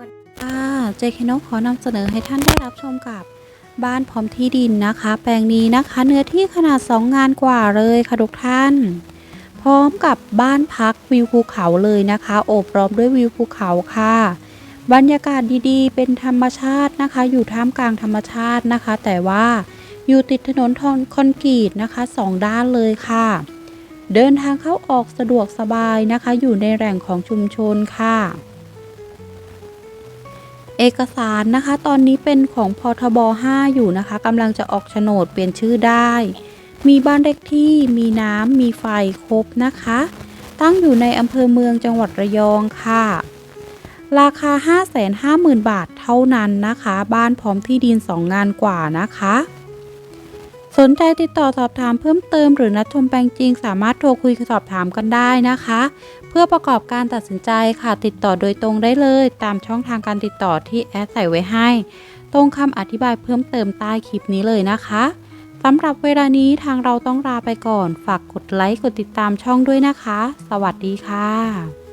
วัสดีค่ะเจคโนขอนำเสนอให้ท่านได้รับชมกับบ้านพร้อมที่ดินนะคะ แปลงนี้นะคะ เนื้อที่ขนาด 2 งานกว่าเลยค่ะทุกท่าน พร้อมกับบ้านพักวิวภูเขาเลยนะคะโอบล้อมด้วยวิวภูเขาค่ะ บรรยากาศดีๆ เป็นธรรมชาตินะคะ อยู่ท่ามกลางธรรมชาตินะคะ แต่ว่าอยู่ติดถนนทอนคอนกรีตนะคะสองด้านเลยค่ะ เดินทางเข้าออกสะดวกสบายนะคะ อยู่ในแหล่งของชุมชนค่ะ เอกสารนะคะ ตอนนี้เป็นของพทบ 5 อยู่นะคะกำลังจะออกโฉนดเปลี่ยนชื่อได้ มีบ้านเลขที่ มีน้ำ มีไฟครบนะคะ ตั้งอยู่ในอำเภอเมืองจังหวัดระยองค่ะ ราคา 550,000 บาทเท่านั้นนะคะ บ้านพร้อมที่ดิน 2 งานกว่านะคะ สนใจติดต่อสอบถามเพิ่มเติมหรือนัดชมแปลงจริง สามารถโทรคุยสอบถามกันได้นะคะ เพื่อประกอบการตัดสินใจค่ะติดต่อโดยตรงได้เลย ตามช่องทางการติดต่อที่แอดใส่ไว้ให้ ตรงคำอธิบายเพิ่มเติมใต้คลิปนี้เลยนะคะสำหรับเวลานี้ทางเราต้องลาไปก่อน ฝากกดไลค์กดติดตามช่องด้วยนะคะ สวัสดีค่ะ